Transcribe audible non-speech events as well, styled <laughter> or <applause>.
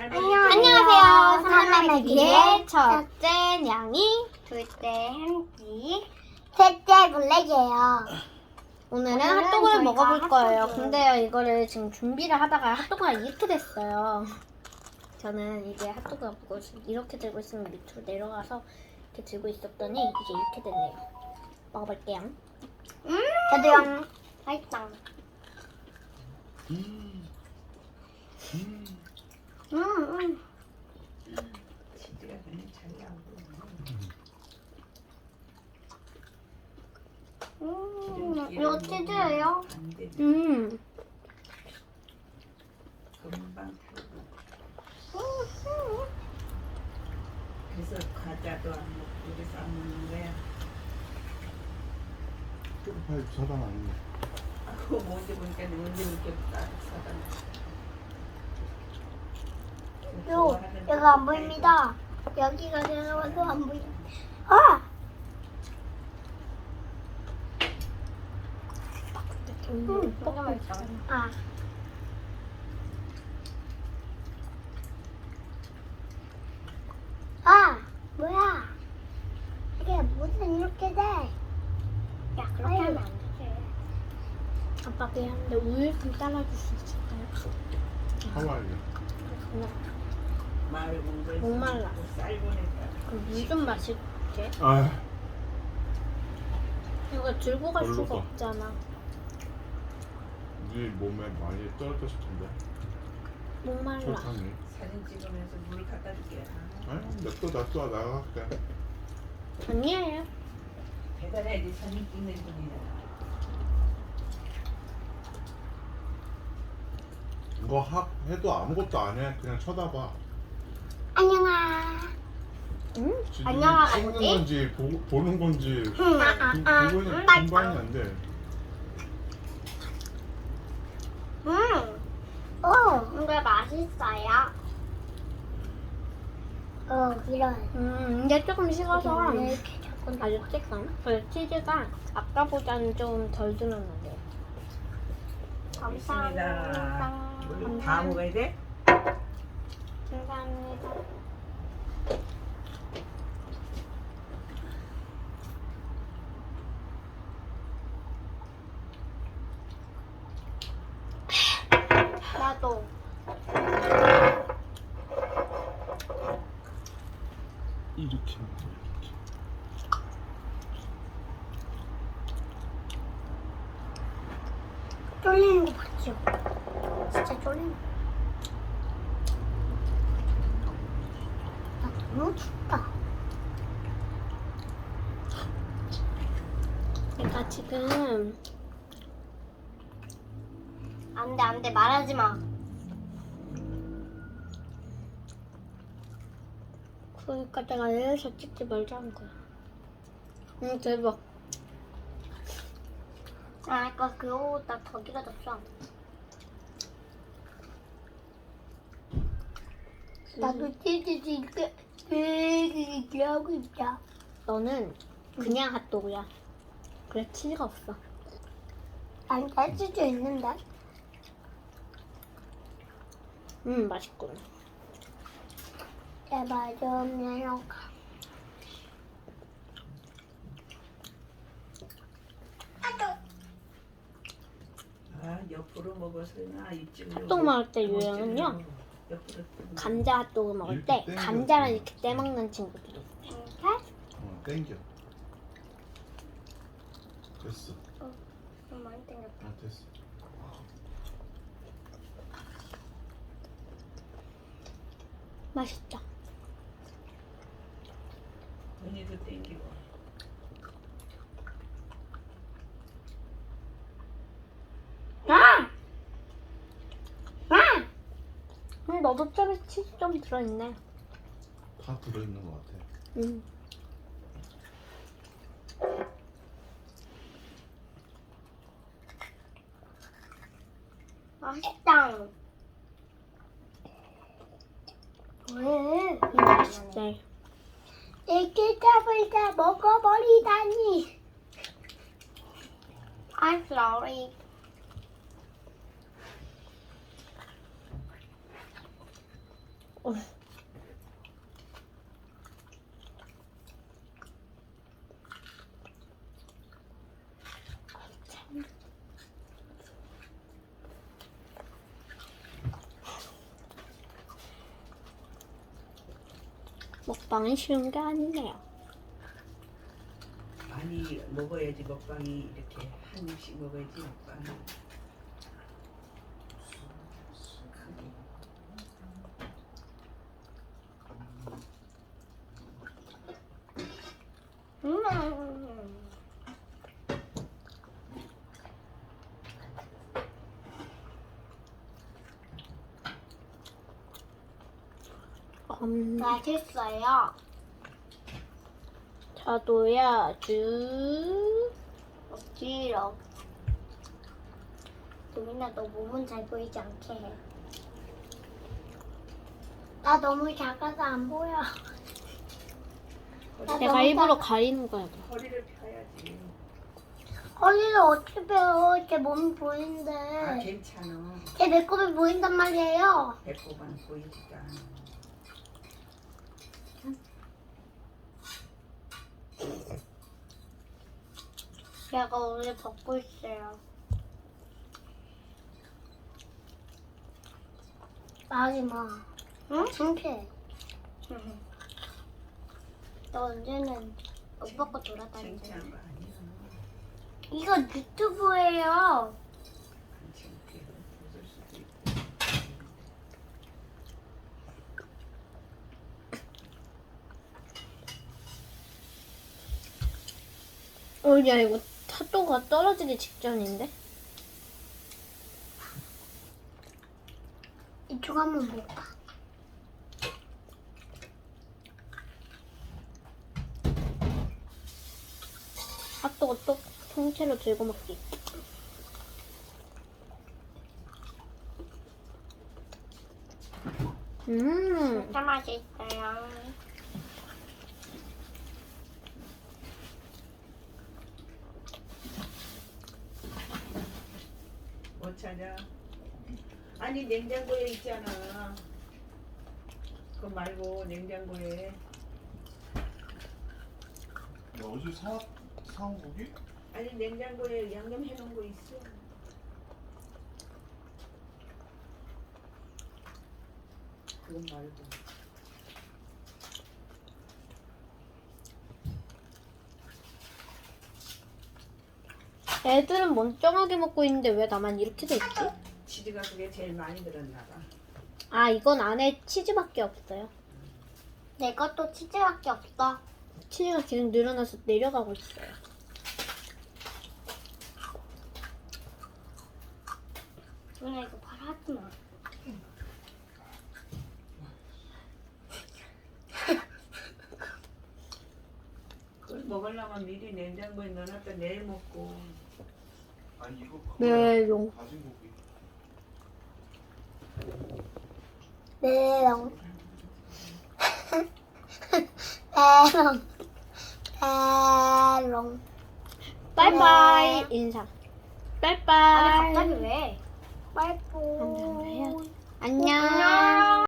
안녕하세요. 삼남매기의 첫 첫째 냥이, 둘째 햄찌 셋째 블랙이에요. 오늘은 오늘은 핫도그를 저희가 먹어볼 거예요. 핫도그. 근데요, 이거를 지금 준비를 하다가 핫도그가 이렇게 됐어요. 저는 이제 핫도그가 먹고 있- 이렇게 들고 있으면 밑으로 내려가서 이렇게 들고 있었더니 이제 이렇게 됐네요. 먹어볼게요. 저도요. 맛있다. 음, 음. 치즈가 그냥 잘 나오고 음, 이거 치즈예요? 안 돼. 음, 금방 타고 그래서 과자도 안 먹고 그래서 안 먹는 거야 쪽팔 사당 아니네. 아우 뭔지 보니까 이렇게 딱 사다 요, 여기가 안 보입니다. 여기가 내려와서 안 보입니다. 아! 음. 아. 아! 뭐야? 이게 무슨 이렇게 돼? 야, 그렇게 하면 안 되지. 아빠 미안한데 우유 좀 따라줄 수 있을까요? 하와이. 공부해서 목말라. 쌀 보내까 물좀 마실게. 아, 이거 들고 갈 수가 별로다. 없잖아. 네 몸에 많이 떨어졌을 텐데. 목말라. 사진 찍으면서 물 갖다 줄게 아, 아, 냅둬 놔둬 나갈게. 아니에요. 대단해야지 사진 찍는 분이야 이거 학 해도 아무것도 안 해. 그냥 쳐다봐. 안녕하. 음? 지금 안녕하가 찍는 뭐지? 건지 보, 보는 건지 음, 아, 그, 아, 그거는 음, 분반이 안 돼. 음, 어, 근데 맛있어요. 어, 이런. 음, 이제 조금 식어서 이렇게 자꾸 아주 찌끔. 그리고 치즈가 아까보다는 좀 덜 들었는데. 우리 다 먹어야 돼? 감사합니다. 나도. 이렇게 먹어, 이렇게. 쫄리는 거 봤죠? 진짜 쫄리는 거. 나 너무 춥다. 내가 지금 안 돼, 안 돼. 말하지 마. 그러니까 내가 여기서 찍지 말자는 거야. 응, 대박. 아, 아까 그거보다 더 길어졌어. 나도 치즈 이렇게 이렇게 하고 있다. 너는 그냥 핫도그야. 그래, 치즈가 없어. 안 치즈 있는데? 음, 맛있군. 제발 좀 내려가. 아 옆으로 먹어서 나 이쯤 핫도그 먹을 때 유행은요. 옆으로 감자 핫도그 먹을 때 이렇게 감자를. 이렇게 떼먹는 친구들이 있어요. 어, 땡겨. 됐어. 좀 많이 땡겼다. 아, 됐어. 맛있죠? 언니도 땡기고 아! 아! 음, 너도 좀 치즈 좀 들어있네. 다 들어있는 것 같아. 음. 맛있다. 왜? 음, 맛있대. 이렇게 잡을 다 먹어버리다니. I'm sorry. 먹방이 쉬운 게 아니네요. 많이 먹어야지 먹방이 이렇게 한 입씩 먹어야지 먹방. 음. 음, 맛있어요. 저도야 주. 억지로. 도민아, 너 몸은 잘 보이지 않게 해. 나 너무 작아서 안 보여. 나 내가 너무 일부러 작아. 가리는 거야. 허리를 펴야지. 허리를 어떻게 빼요? 제 몸이 아 보이는데. 괜찮아. 제 배꼽이 보인단 말이에요. 배꼽만 보이니까. 얘가 오늘 벗고 있어요. 하지 마. 응? 창피해. <laughs> 너 언제는. 창피한 거 아니야. 이거 유튜브예요. 안 창피해. 웃을 수도 있고. 어, 야, 이거 타도가 떨어지기 직전인데? 이쪽 한번 볼까? 핫도그 또 통째로 들고 먹기. 음, 진짜 맛있어요. 뭐 찾아? 아니 냉장고에 있잖아. 그거 말고 냉장고에. 야, 어제 사 사온 고기? 아니 냉장고에 양념 해놓은 거 있어. 그건 말고. 애들은 멀쩡하게 먹고 있는데 왜 나만 이렇게 돼 있지? 치즈가 그게 제일 많이 들었나 봐. 아, 이건 안에 치즈밖에 없어요. 내 것도 치즈밖에 없어. 치즈가 계속 늘어나서 내려가고 있어요. 누나 이거 바로 하지 마. 그걸 먹으려면 미리 냉장고에 넣어놨다 내일 먹고. 아니. 네, 고기. 메롱. 메롱. 메롱. 빠이빠이 인사. 아니 빠이빠이. 갑자기 왜? 빠이뽀. 안녕.